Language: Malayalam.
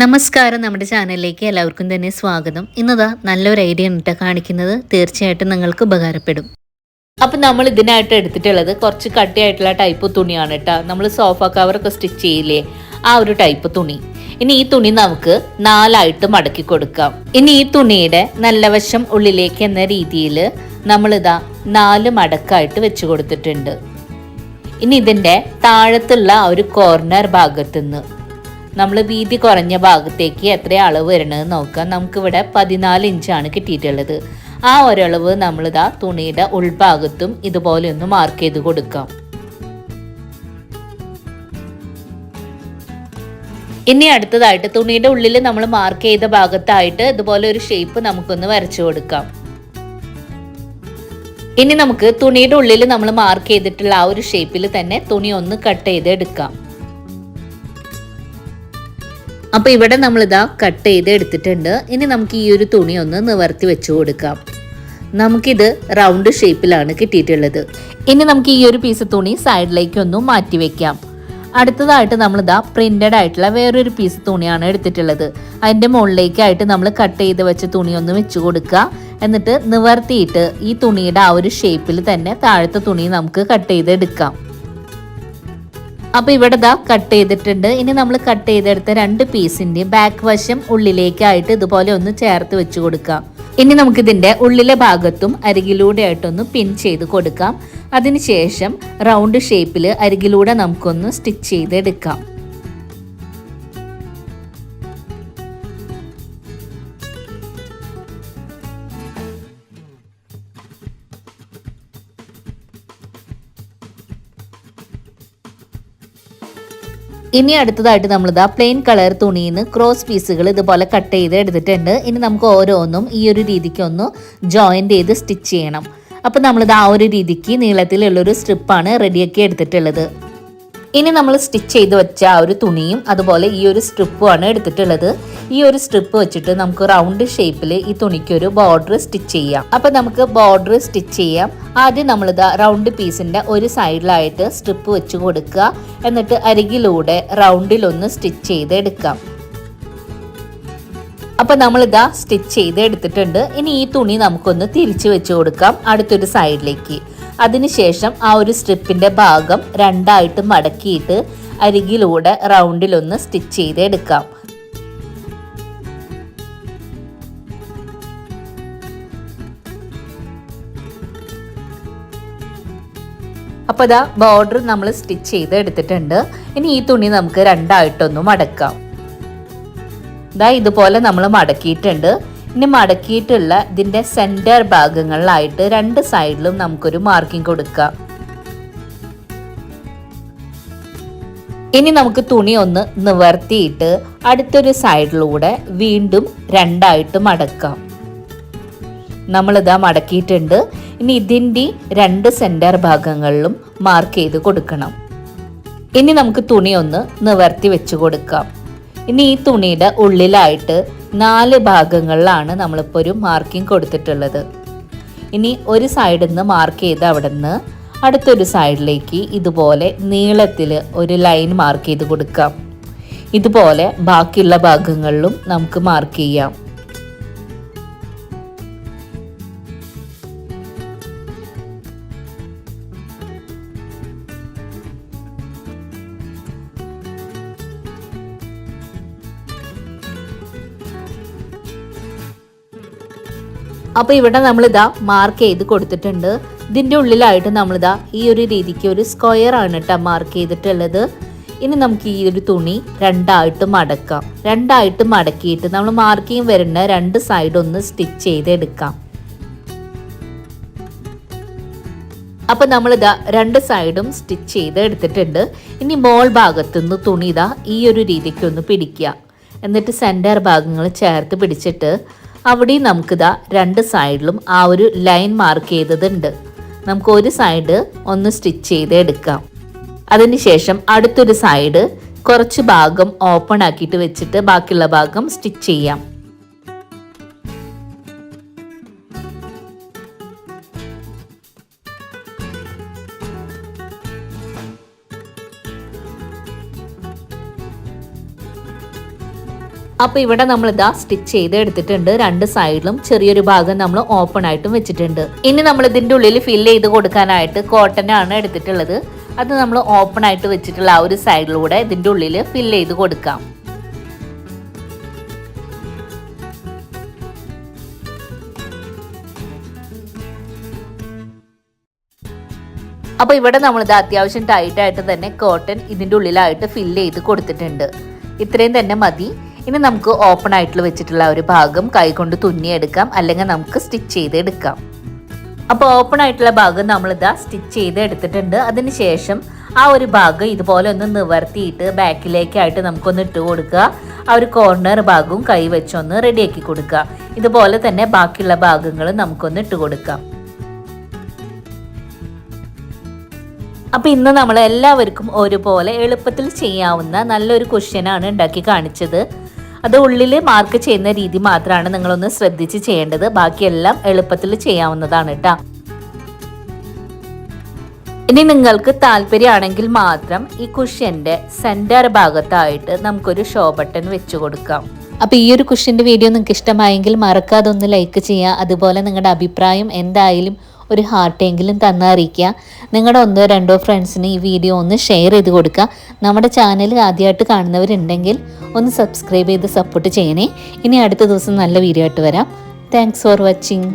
നമസ്കാരം നമ്മുടെ ചാനലിലേക്ക് എല്ലാവർക്കും തന്നെ സ്വാഗതം. ഇന്നതാ നല്ലൊരു ഐഡിയ ആണ് കേട്ടോ കാണിക്കുന്നത്. തീർച്ചയായിട്ടും നിങ്ങൾക്ക് ഉപകാരപ്പെടും. അപ്പം നമ്മൾ ഇതിനായിട്ട് എടുത്തിട്ടുള്ളത് കുറച്ച് കട്ടിയായിട്ടുള്ള ടൈപ്പ് തുണിയാണ് കേട്ടോ നമ്മൾ സോഫ കവറൊക്കെ സ്റ്റിച്ച് ചെയ്യില്ലേ? ആ ഒരു ടൈപ്പ് തുണി. ഇനി ഈ തുണി നമുക്ക് നാലായിട്ട് മടക്കി കൊടുക്കാം. ഇനി ഈ തുണിയുടെ നല്ല വശം ഉള്ളിലേക്ക് എന്ന രീതിയിൽ നമ്മളിതാ നാല് മടക്കായിട്ട് വെച്ച് കൊടുത്തിട്ടുണ്ട്. ഇനി ഇതിന്റെ താഴത്തുള്ള ആ ഒരു കോർണർ ഭാഗത്തുനിന്ന് നമ്മൾ വീതി കുറഞ്ഞ ഭാഗത്തേക്ക് എത്ര അളവ് വരണമെന്ന് നോക്കാം നമുക്കിവിടെ പതിനാല് ഇഞ്ചാണ് കിട്ടിയിട്ടുള്ളത്. ആ ഒരളവ് നമ്മളിതാ തുണിയുടെ ഉൾഭാഗത്തും ഇതുപോലെ ഒന്ന് മാർക്ക് ചെയ്ത് കൊടുക്കാം. ഇനി അടുത്തതായിട്ട് തുണിയുടെ ഉള്ളിൽ നമ്മൾ മാർക്ക് ചെയ്ത ഭാഗത്തായിട്ട് ഇതുപോലെ ഒരു ഷേപ്പ് നമുക്കൊന്ന് വരച്ചു കൊടുക്കാം. ഇനി നമുക്ക് തുണിയുടെ ഉള്ളിൽ നമ്മൾ മാർക്ക് ചെയ്തിട്ടുള്ള ആ ഒരു ഷേപ്പിൽ തന്നെ തുണി ഒന്ന് കട്ട് ചെയ്ത് എടുക്കാം അപ്പോൾ ഇവിടെ നമ്മൾ ഇതാ കട്ട് ചെയ്ത് എടുത്തിട്ടുണ്ട്. ഇനി നമുക്ക് ഈ ഒരു തുണി ഒന്ന് നിവർത്തി വെച്ചു കൊടുക്കാം. നമുക്കിത് റൗണ്ട് ഷേപ്പിലാണ് കിട്ടിയിട്ടുള്ളത്. ഇനി നമുക്ക് ഈ ഒരു പീസ് തുണി സൈഡിലേക്ക് ഒന്ന് മാറ്റി വെക്കാം. അടുത്തതായിട്ട് നമ്മൾ ഇതാ പ്രിന്റഡ് ആയിട്ടുള്ള വേറൊരു പീസ് തുണിയാണ് എടുത്തിട്ടുള്ളത്. അതിന്റെ മുകളിലേക്കായിട്ട് നമ്മൾ കട്ട് ചെയ്ത് വെച്ച തുണി ഒന്ന് വെച്ച് കൊടുക്കുക. എന്നിട്ട് നിവർത്തിയിട്ട് ഈ തുണിയുടെ ആ ഒരു ഷേപ്പിൽ തന്നെ താഴത്തെ തുണി നമുക്ക് കട്ട് ചെയ്ത് എടുക്കാം അപ്പോൾ ഇവിടെ ദാ കട്ട് ചെയ്തിട്ടുണ്ട്. ഇനി നമ്മൾ കട്ട് ചെയ്തെടുത്ത രണ്ട് പീസിന്റെ ബാക്ക് വശം ഉള്ളിലേക്കായിട്ട് ഇതുപോലെ ഒന്ന് ചേർത്ത് വെച്ച് കൊടുക്കാം. ഇനി നമുക്കിതിന്റെ ഉള്ളിലെ ഭാഗത്തും അരികിലൂടെ ആയിട്ടൊന്ന് പിൻ ചെയ്ത് കൊടുക്കാം. അതിനുശേഷം റൗണ്ട് ഷേപ്പിൽ അരികിലൂടെ നമുക്കൊന്ന് സ്റ്റിച്ച് ചെയ്തെടുക്കാം. ഇനി അടുത്തതായിട്ട് നമ്മൾ ഇതാ പ്ലെയിൻ കളർ തുണിയിൽ നിന്ന് ക്രോസ് പീസുകൾ ഇതുപോലെ കട്ട് ചെയ്ത് എടുത്തിട്ടുണ്ട്. ഇനി നമുക്ക് ഓരോന്നും ഈ ഒരു രീതിക്കൊന്ന് ജോയിന്റ് ചെയ്ത് സ്റ്റിച്ച് ചെയ്യണം. അപ്പോൾ നമ്മളിത് ആ ഒരു രീതിക്ക് നീളത്തിലുള്ളൊരു സ്ട്രിപ്പാണ് റെഡിയാക്കി എടുത്തിട്ടുള്ളത്. ഇനി നമ്മൾ സ്റ്റിച്ച് ചെയ്ത് വെച്ച ആ ഒരു തുണിയും അതുപോലെ ഈ ഒരു സ്ട്രിപ്പുമാണ് എടുത്തിട്ടുള്ളത്. ഈ ഒരു സ്ട്രിപ്പ് വെച്ചിട്ട് നമുക്ക് റൗണ്ട് ഷേപ്പിൽ ഈ തുണിക്ക് ഒരു ബോർഡർ സ്റ്റിച്ച് ചെയ്യാം. അപ്പൊ നമുക്ക് ബോർഡർ സ്റ്റിച്ച് ചെയ്യാം. ആദ്യം നമ്മളിതാ റൗണ്ട് പീസിന്റെ ഒരു സൈഡിലായിട്ട് സ്ട്രിപ്പ് വെച്ച് കൊടുക്കുക. എന്നിട്ട് അരികിലൂടെ റൗണ്ടിലൊന്ന് സ്റ്റിച്ച് ചെയ്ത് എടുക്കാം. അപ്പൊ നമ്മളിതാ സ്റ്റിച്ച് ചെയ്ത് എടുത്തിട്ടുണ്ട്. ഇനി ഈ തുണി നമുക്കൊന്ന് തിരിച്ചു വെച്ച് കൊടുക്കാം അടുത്തൊരു സൈഡിലേക്ക്. അതിനുശേഷം ആ ഒരു സ്ട്രിപ്പിന്റെ ഭാഗം രണ്ടായിട്ട് മടക്കിയിട്ട് അരികിലൂടെ റൗണ്ടിലൊന്ന് സ്റ്റിച്ച് ചെയ്തെടുക്കാം. അപ്പോൾ ഇതാ ബോർഡർ നമ്മൾ സ്റ്റിച്ച് ചെയ്ത് എടുത്തിട്ടുണ്ട് ഇനി ഈ തുണി നമുക്ക് രണ്ടായിട്ടൊന്ന് മടക്കാം. ഇതാ ഇതുപോലെ നമ്മൾ മടക്കിയിട്ടുണ്ട്. ഇനി മടക്കിയിട്ടുള്ള ഇതിന്റെ സെന്റർ ഭാഗങ്ങളിലായിട്ട് രണ്ട് സൈഡിലും നമുക്കൊരു മാർക്കിംഗ് കൊടുക്കാം. ഇനി നമുക്ക് തുണി ഒന്ന് നിവർത്തിയിട്ട് അടുത്തൊരു സൈഡിലൂടെ വീണ്ടും രണ്ടായിട്ട് മടക്കാം. നമ്മളിതാ മടക്കിയിട്ടുണ്ട്. ഇനി ഇതിന്റെ രണ്ട് സെന്റർ ഭാഗങ്ങളിലും മാർക്ക് ചെയ്ത് കൊടുക്കണം. ഇനി നമുക്ക് തുണി ഒന്ന് നിവർത്തി വെച്ച് കൊടുക്കാം. ഇനി ഈ തുണിയുടെ ഉള്ളിലായിട്ട് നാല് ഭാഗങ്ങളിലാണ് നമ്മളിപ്പോൾ ഒരു മാർക്കിംഗ് കൊടുത്തിട്ടുള്ളത്. ഇനി ഒരു സൈഡിൽ നിന്ന് മാർക്ക് ചെയ്ത് അവിടെ നിന്ന് അടുത്തൊരു സൈഡിലേക്ക് ഇതുപോലെ നീളത്തിൽ ഒരു ലൈൻ മാർക്ക് ചെയ്ത് കൊടുക്കാം. ഇതുപോലെ ബാക്കിയുള്ള ഭാഗങ്ങളിലും നമുക്ക് മാർക്ക് ചെയ്യാം. അപ്പോൾ ഇവിടെ നമ്മളിതാ മാർക്ക് ചെയ്ത് കൊടുത്തിട്ടുണ്ട്. ഇതിന്റെ ഉള്ളിലായിട്ട് നമ്മളിതാ ഈ ഒരു രീതിക്ക് ഒരു സ്ക്വയർ ആണ് കേട്ടോ മാർക്ക് ചെയ്തിട്ടുള്ളത്. ഇനി നമുക്ക് ഈ ഒരു തുണി രണ്ടായിട്ട് മടക്കാം. രണ്ടായിട്ട് മടക്കിയിട്ട് നമ്മൾ മാർക്കിങ് വരുന്ന രണ്ട് സൈഡ് ഒന്ന് സ്റ്റിച്ച് ചെയ്തെടുക്കാം. അപ്പോൾ നമ്മളിതാ രണ്ട് സൈഡും സ്റ്റിച്ച് ചെയ്ത് എടുത്തിട്ടുണ്ട് ഇനി മോൾ ഭാഗത്തുനിന്ന് തുണി ഇതാ ഈ ഒരു രീതിക്ക് ഒന്ന് പിടിക്കുക. എന്നിട്ട് സെന്റർ ഭാഗങ്ങൾ ചേർത്ത് പിടിച്ചിട്ട് അവിടെയും നമുക്കിതാ രണ്ട് സൈഡിലും ആ ഒരു ലൈൻ മാർക്ക് ചെയ്തതുണ്ട്. നമുക്ക് ഒരു സൈഡ് ഒന്ന് സ്റ്റിച്ച് ചെയ്ത് എടുക്കാം. അതിനുശേഷം അടുത്തൊരു സൈഡ് കുറച്ച് ഭാഗം ഓപ്പൺ ആക്കിയിട്ട് വെച്ചിട്ട് ബാക്കിയുള്ള ഭാഗം സ്റ്റിച്ച് ചെയ്യാം. അപ്പോൾ ഇവിടെ നമ്മൾ ഇതാ സ്റ്റിച്ച് ചെയ്ത് എടുത്തിട്ടുണ്ട്. രണ്ട് സൈഡിലും ചെറിയൊരു ഭാഗം നമ്മൾ ഓപ്പൺ ആയിട്ടും വെച്ചിട്ടുണ്ട്. ഇനി നമ്മൾ ഇതിന്റെ ഉള്ളിൽ ഫില്ല് ചെയ്ത് കൊടുക്കാനായിട്ട് കോട്ടൺ ആണ് എടുത്തിട്ടുള്ളത്. അത് നമ്മൾ ഓപ്പൺ ആയിട്ട് വെച്ചിട്ടുള്ള ആ ഒരു സൈഡിലൂടെ ഇതിന്റെ ഉള്ളിൽ ഫില്ല് ചെയ്ത് കൊടുക്കാം. അപ്പോൾ ഇവിടെ നമ്മൾ നമ്മളിത് അത്യാവശ്യം ടൈറ്റായിട്ട് തന്നെ കോട്ടൺ ഇതിന്റെ ഉള്ളിലായിട്ട് ഫില്ല് ചെയ്ത് കൊടുത്തിട്ടുണ്ട്. ഇത്രയും തന്നെ മതി. ഇനി നമുക്ക് ഓപ്പൺ ആയിട്ടുള്ള വെച്ചിട്ടുള്ള ഒരു ഭാഗം കൈ കൈകൊണ്ട് തുന്നിയെടുക്കാം. അല്ലെങ്കിൽ നമുക്ക് സ്റ്റിച്ച് ചെയ്തെടുക്കാം. അപ്പോൾ ഓപ്പൺ ആയിട്ടുള്ള ഭാഗം നമ്മളിതാ സ്റ്റിച്ച് ചെയ്ത് എടുത്തിട്ടുണ്ട് അതിനുശേഷം ആ ഒരു ഭാഗം ഇതുപോലെ ഒന്ന് നിവർത്തിയിട്ട് ബാക്കിലേക്കായിട്ട് നമുക്കൊന്ന് ഇട്ട് കൊടുക്കുക. ആ ഒരു കോർണർ ഭാഗവും കൈ വെച്ചൊന്ന് റെഡിയാക്കി കൊടുക്കുക. ഇതുപോലെ തന്നെ ബാക്കിയുള്ള ഭാഗങ്ങൾ നമുക്കൊന്ന് ഇട്ട് കൊടുക്കാം. അപ്പോൾ ഇന്ന് നമ്മൾ എല്ലാവർക്കും ഒരുപോലെ എളുപ്പത്തിൽ ചെയ്യാവുന്ന നല്ലൊരു ക്വസ്റ്റ്യനാണ് ഉണ്ടാക്കി കാണിച്ചത്. അത് ഉള്ളിൽ മാർക്ക് ചെയ്യുന്ന രീതി മാത്രമാണ് നിങ്ങളൊന്ന് ശ്രദ്ധിച്ച് ചെയ്യേണ്ടത്. ബാക്കിയെല്ലാം എളുപ്പത്തിൽ ചെയ്യാവുന്നതാണ് കേട്ടോ ഇനി നിങ്ങൾക്ക് താല്പര്യമാണെങ്കിൽ മാത്രം ഈ കുഷ്യന്റെ സെന്റർ ഭാഗത്തായിട്ട് നമുക്കൊരു ഷോ ബട്ടൺ വെച്ച് കൊടുക്കാം. അപ്പോൾ ഈ ഒരു കുഷ്യന്റെ വീഡിയോ നിങ്ങൾക്ക് ഇഷ്ടമായെങ്കിൽ മറക്കാതെ ഒന്ന് ലൈക്ക് ചെയ്യുക. അതുപോലെ നിങ്ങളുടെ അഭിപ്രായം എന്തായാലും ഒരു ഹാർട്ട് എങ്കിലും തന്നറിയിക്കുക നിങ്ങളുടെ ഒന്നോ രണ്ടോ ഫ്രണ്ട്സിന് ഈ വീഡിയോ ഒന്ന് ഷെയർ ചെയ്ത് കൊടുക്കുക. നമ്മുടെ ചാനൽ ആദ്യമായിട്ട് കാണുന്നവരുണ്ടെങ്കിൽ ഒന്ന് സബ്സ്ക്രൈബ് ചെയ്ത് സപ്പോർട്ട് ചെയ്യണേ. ഇനി അടുത്ത ദിവസം നല്ല വീഡിയോ ആയിട്ട് വരാം. Thanks for watching